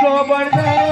गोवर्धन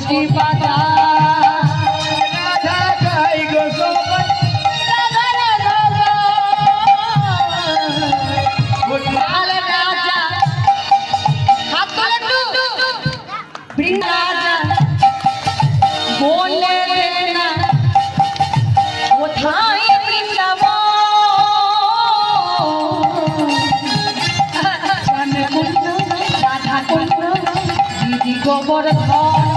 সখী পাতা। গোবর হয়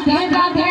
রাধে রাধে